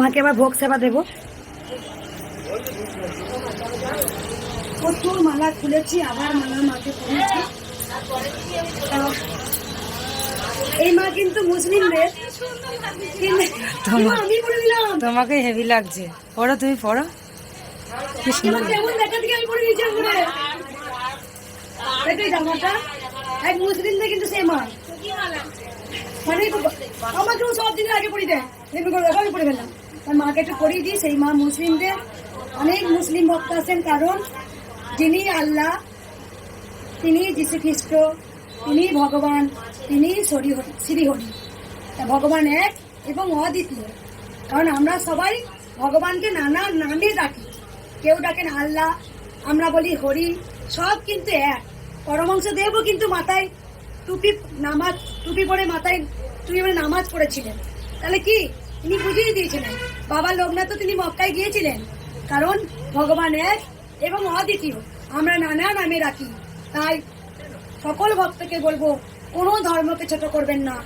মাকে আবার ভোগ সেবা দেবো। প্রচুর মালা খুলেছি আবার মালা মাকে পড়েছি এই মা কিন্তু মুসলিমদের তোমাকে হেভি লাগছে। পড়ো তুমি পড়ো। এক মুসলিমদের কিন্তু সেম হয় মানে আমাকেও সব দিনের আগে পড়ি দেয় আর মাকে একটু পড়িয়ে দিই, সেই মা মুসলিমদের, অনেক মুসলিম ভক্ত আছেন, কারণ যিনি আল্লাহ, তিনি যীশু খ্রিস্ট তিনি ভগবান, তিনি শ্রী হরি শ্রী হরি। তা ভগবান এক এবং অদ্বিতীয়। কারণ আমরা সবাই ভগবানকে নানা নামে ডাকি। কেউ ডাকেন আল্লাহ, আমরা বলি হরি, সব কিন্তু এক। পরমাংশ দেবও কিন্তু মাথায় টুপি নামাজ, টুপি পরে মাথায়, টুপি পরে নামাজ পড়েছিলেন। তাহলে কি? তিনি বুঝিয়ে দিয়েছিলেন। বাবা লোকনাথ তিনি মক্কায় গিয়েছিলেন। কারণ ভগবান এক এবং অদ্বিতীয়। আমরা নানা নামে রাখি। তাই সকল ভক্তকে বলব, কোনো ধর্মকে ছোট করবেন না।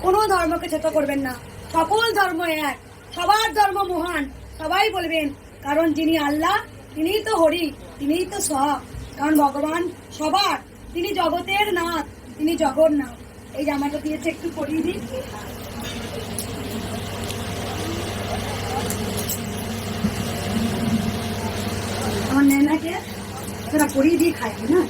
কোনো ধর্মকে ছোট করবেন না। সকল ধর্ম এক। সবার ধর্ম মহান। সবাই বলবেন, কারণ যিনি আল্লাহ, তিনিই তো হরি, তিনিই তো সব কারণ ভগবান সবার। তিনি জগতের নাথ, তিনি জগন্নাথ। এই জামাটা দিয়েছে, একটু পরিয়ে দিই আমার নেনাকে তোরা পরিয়ে দিয়ে খাই না?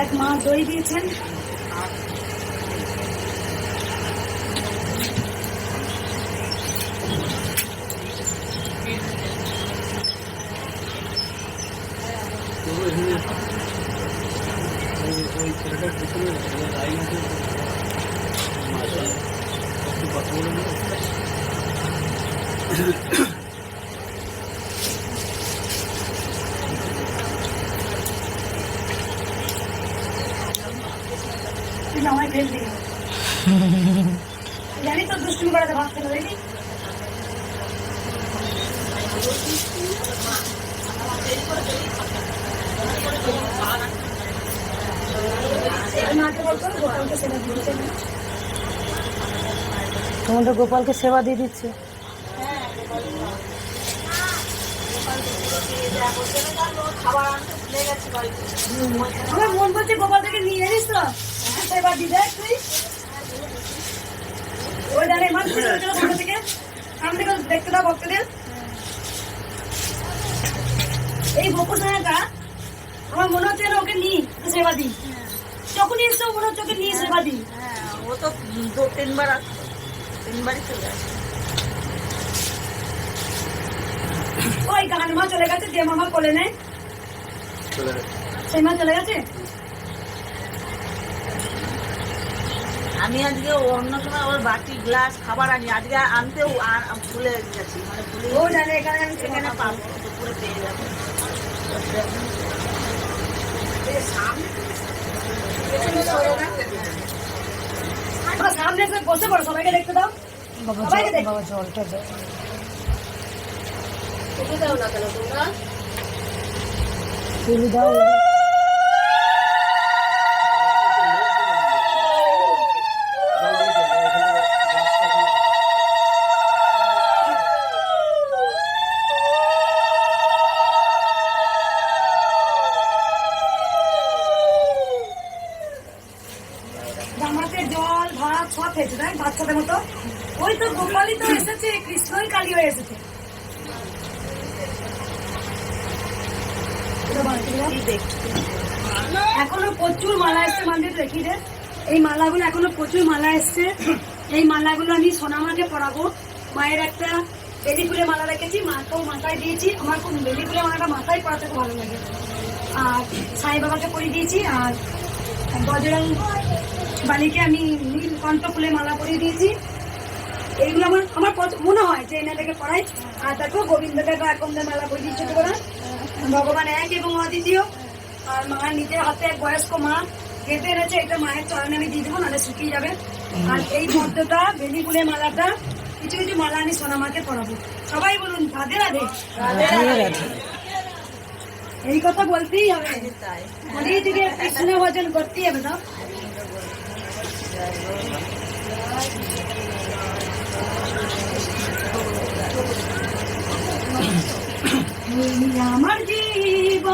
এক মা দই দিয়েছেন। তুই জামাই ফেল দিই জানি তো দুষ্টুমি করাতে ভাবতে না দেখি মাকে বলতো গোপালকে সেবা দিতে না তোমাদের গোপালকে সেবা দিয়ে দিচ্ছে? আমার মন বলছে গোপাল থেকে নিয়ে জানিস তো? সেবা দিতে তুই ওই জানে মানুষ সামনে থেকে। সামনে থেকে দেখতে দাও ভক্তদের। এই সাহাটা আমার মনে হচ্ছে ওকে নিই সেবা দিই। এসছো মনে হচ্ছে ওকে নিয়ে সেবা দিই হ্যাঁ ও তো দু তিনবার আসতো তিনবারই চলে আসে ওই গান মা চলে গেছে যে মামা কোলে নেয়। সেই মা চলে গেছে? আমি আজকে অন্য সময় ওর বাটি গ্লাস খাবার আনি। আজকে আনতেও ভুলে গেছি। মানে ভুলে ও জানে এখানে আমি সেখানে পাবো। দুপুরে পেয়ে যাব। আমার সামনে বসে পড়ো সবাইকে দেখতে দাও। সবাইকে দেখো। জলটা জল তুলি দাও। তাই বাচ্চাদের মতো। ওই তো গোপালই তো এসেছে, কৃষ্ণই কালী হয়ে এসেছে। এখনও প্রচুর মালা এসছে মন্দির দেখি রে এই মালাগুলো এখনও প্রচুর মালা এসছে। এই মালাগুলো আমি সোনামাকে পরাবো। মায়ের একটা বেলি মালা রেখেছি, মাকেও মাথায় দিয়েছি। আমার খুব বেলি মালাটা মাথায় পরাতে খুব ভালো লাগে। আর সাই বাবাকে পরিয়ে দিয়েছি, আর বজরং বালিকে আমি নীল কণ্ঠ ফুলের মালা পরিয়ে দিয়েছি। এইগুলো আমার আমার মনে হয় যে এনাদেরকে পড়াই আর দেখো গোবিন্দকে বা একমদের মেলা বই দিচ্ছে ছোট করে ভগবান এক এবং অদ্বিতীয়। আর মা নিজের হাতে এক বয়স্ক মা। গেঁথে এনেছে এটা মায়ের চরণে আমি দিয়ে দেবো নাহলে শুকিয়ে যাবে। আর এই পদ্মটা বেলি ফুলের মালাটা কিছু কিছু মালা আমি সোনা সোনামাকে পরাবো। সবাই বলুন রাধে রাধে। এই কথা বলতেই হবে। তাই। অনেক দিকে কৃষ্ণ ভজন করতেই হবে না আমার জীবন